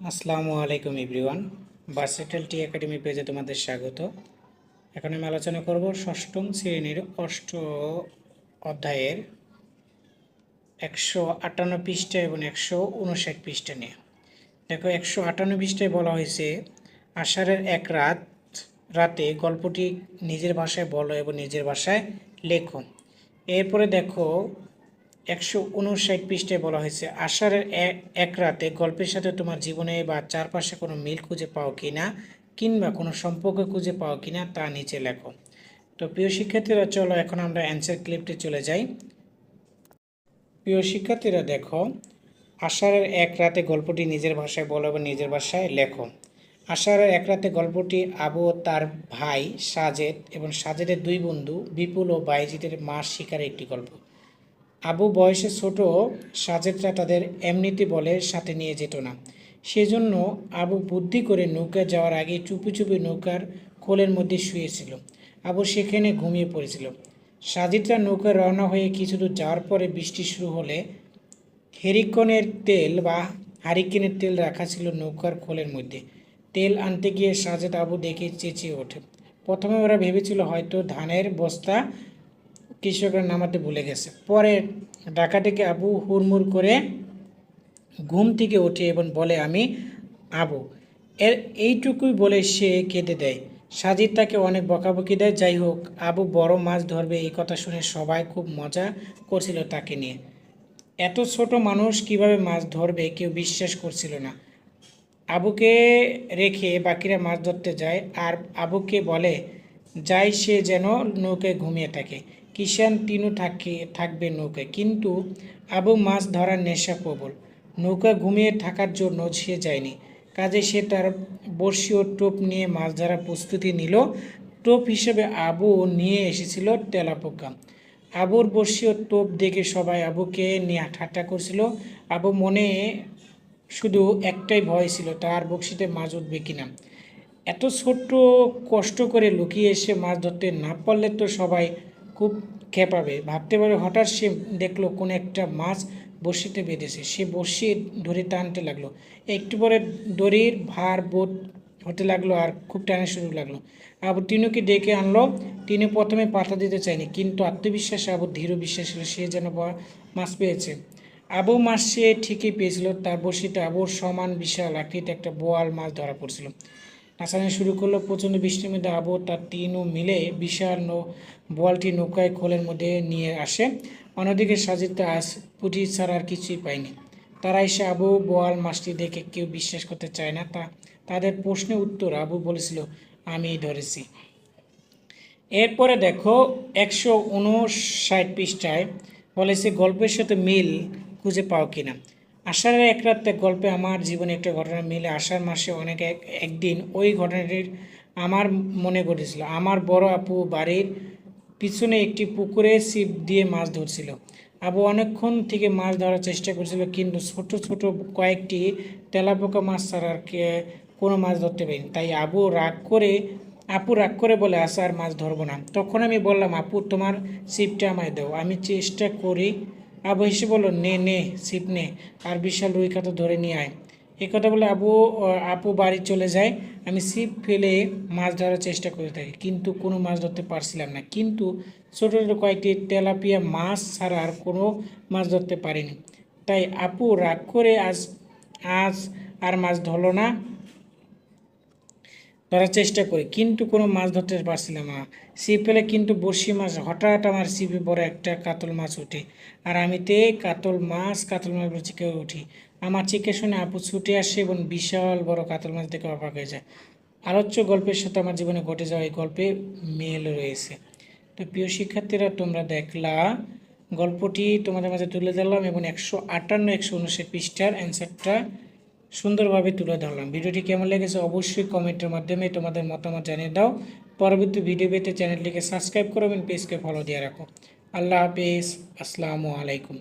আসসালামু আলাইকুম everyone. Versatile টি academy পেজে তোমাদের স্বাগত। এখন আমি আলোচনা করব ষষ্ঠম শ্রেণির অষ্ট অধ্যায়ের একশো আটান্ন পৃষ্ঠা এবং একশো উনষাট পৃষ্ঠা নিয়ে। দেখো, একশো আটান্ন পৃষ্ঠায় বলা হয়েছে, আষাঢ়ের এক রাত, রাতে গল্পটি নিজের ভাষায় বলো এবং নিজের ভাষায় লেখো। এরপরে দেখো একশো উনষাট পৃষ্ঠায় বলা হয়েছে, আষাঢ়ের এক রাতে গল্পের সাথে তোমার জীবনে বা চারপাশে কোনো মিল খুঁজে পাও কি না, কিংবা কোনো সম্পর্ক খুঁজে পাও কি না তা নিচে লেখো। তো প্রিয় শিক্ষার্থীরা, চলো এখন আমরা অ্যান্সার ক্লিপটে চলে যাই। প্রিয় শিক্ষার্থীরা, দেখো, আষাঢ়ের এক রাতে গল্পটি নিজের ভাষায় বলো এবং নিজের ভাষায় লেখো। আষাঢ়ের এক রাতে গল্পটি আবু তার ভাই সাজেদ এবং সাজেদের দুই বন্ধু বিপুল ও বাইজিদের মাস শিকারের একটি গল্প। আবু বয়সে ছোট, সাজেদরা তাদের এমনিতে বলে সাথে নিয়ে যেত না। সেজন্য আবু বুদ্ধি করে নৌকা যাওয়ার আগে চুপি চুপি নৌকার কোলের মধ্যে শুয়েছিল। আবু সেখানে ঘুমিয়ে পড়েছিল। সাজিদরা নৌকায় রওনা হয়ে কিছু দূর যাওয়ার পরে বৃষ্টি শুরু হলে হেরিকনের তেল বা হারিকেনের তেল রাখা ছিল নৌকার খোলের মধ্যে। তেল আনতে গিয়ে সাজেদ আবু দেখে চেঁচিয়ে ওঠে। প্রথমে ওরা ভেবেছিল হয়তো ধানের বস্তা কৃষকরা নামাতে ভুলে গেছে। পরে ডাকাটিকে আবু হুড়মুড় করে ঘুম থেকে ওঠে এবং বলে, আমি আবু। এর এইটুকুই বলে সে কেঁদে দেয়। সাজিদ তাকে অনেক বকাবকি দেয়। যাই হোক, আবু বড় মাছ ধরবে এই কথা শুনে সবাই খুব মজা করছিল তাকে নিয়ে। এত ছোট মানুষ কীভাবে মাছ ধরবে কেউ বিশ্বাস করছিল না। আবুকে রেখে বাকিরা মাছ ধরতে যায়। আর আবুকে বলে, যাই সে যেন নৌকে ঘুমিয়ে থাকে। কিষান তিনু থাকে, থাকবে নৌকায়। কিন্তু আবু মাছ ধরার নেশা প্রবল। নৌকা ঘুমিয়ে থাকার জন্য সে যায়নি। কাজে সে তার বড়শি ও টোপ নিয়ে মাছ ধরার প্রস্তুতি নিল। টোপ হিসেবে আবু নিয়ে এসেছিল তেলাপোকা। আবুর বড়শি ও টোপ দেখে সবাই আবুকে নিয়ে ঠাট্টা করছিল। আবু মনে শুধু একটাই ভয় ছিল, তার বক্সিতে মাছ উঠবে কিনা। এত ছোট্ট কষ্ট করে লুকিয়ে এসে মাছ ধরতে না পারলে তো সবাই খুব খেপাবে। ভাবতে পারে, হঠাৎ সে দেখল কোনো একটা মাছ বড়শিতে বেঁধেছে। সে বড়শি ধরে টানতে লাগল। একটু পরে দড়ির ভার বোট হতে লাগল আর খুব টানা শুরু লাগল। আবু টিনুকে ডেকে আনলো। টিনু প্রথমে পাতা দিতে চায়নি, কিন্তু আত্মবিশ্বাসে, আবু ধীর বিশ্বাস ছিল সে যেন মাছ পেয়েছে। আবু মাছ সে ঠিকই পেয়েছিল, তার বড়শিতে আবুর সমান বিশাল আকৃতি একটা বোয়াল মাছ ধরা পড়ছিল। নাচানো শুরু করল, প্রচণ্ড বৃষ্টির মধ্যে আবু তার তিনও মিলে বিশাল নৌ বলটি নৌকায় খোলের মধ্যে নিয়ে আসে। অন্যদিকে সাজিতে আজ পুঁটি ছাড়া আর কিছুই পায়নি। তারা এসে আবু বোয়াল, মাছটি দেখে কেউ বিশ্বাস করতে চায় না। তা তাদের প্রশ্নের উত্তর আবু বলেছিল আমি ধরেছি। এরপরে দেখো, একশো উনষাট পৃষ্ঠায় বলেছে, গল্পের সাথে মিল খুঁজে পাও কিনা? আষাঢ়ের এক রাতে গল্পে আমার জীবনে একটা ঘটনা মিলে। আষাঢ় মাসে অনেক এক, একদিন ওই ঘটনাটির আমার মনে ঘটেছিল। আমার বড় আপু বাড়ির পিছনে একটি পুকুরে ছিপ দিয়ে মাছ ধরছিল। আবু অনেকক্ষণ থেকে মাছ ধরার চেষ্টা করছিল, কিন্তু ছোট ছোট কয়েকটি তেলাপোকা মাছ ছাড়া আর কোনো মাছ ধরতে পারিনি। তাই আবু রাগ করে, আপু রাগ করে বলে আসা আর মাছ ধরবো না। তখন আমি বললাম, আপু, তোমার ছিপটা আমায় দাও। আমি চেষ্টা করি আবু হেসে বলল, নে নে, ছিপ নে। আর বিশাল রুই কাতলা ধরে নিয়ে আয়। এই কথা বলে আবু আপু বাড়ি চলে যায়। আমি ছিপ ফেলে মাছ ধরার চেষ্টা করে থাকি, কিন্তু কোনো মাছ ধরতে পারছিলাম না। কিন্তু ছোটো ছোটো কয়েকটি তেলাপিয়া মাছ ছাড়া আর কোনো মাছ ধরতে পারিনি। তাই আপু রাগ করে আজ আজ আর মাছ ধরলো না। ধরার চেষ্টা করি। কিন্তু কোনো মাছ ধরতে পারছিলাম না। ছিপ ফেলে কিন্তু বড়শি মাছ, হঠাৎ আমার ছিপে বড় একটা কাতল মাছ ওঠে। আর আমিতে কাতল মাছ কাতল মাছ চিকে উঠি। আমার চিকে শুনে আপু ছুটে আসে এবং বিশাল বড় কাতল মাছ দেখে অবাক হয়ে যায়। আলোচ্য গল্পের সাথে আমার জীবনে ঘটে যাওয়া এই গল্পে মেল রয়েছে। তো প্রিয় শিক্ষার্থীরা, তোমরা দেখলা, গল্পটি তোমাদের মাঝে তুলে ধরলাম এবং একশো আটান্ন, একশো উনষাট পৃষ্ঠার অ্যান্সারটা সুন্দরভাবে তুলে ধরলাম। ভিডিওটি কেমন লেগেছে অবশ্যই কমেন্টের মাধ্যমে তোমাদের মতামত জানিয়ে দাও। পরবর্তী ভিডিও পেতে চ্যানেলটিকে সাবস্ক্রাইব করো এবং পেজকে ফলো দিয়ে রাখো। আল্লাহ হাফেজ। আসসালামু আলাইকুম।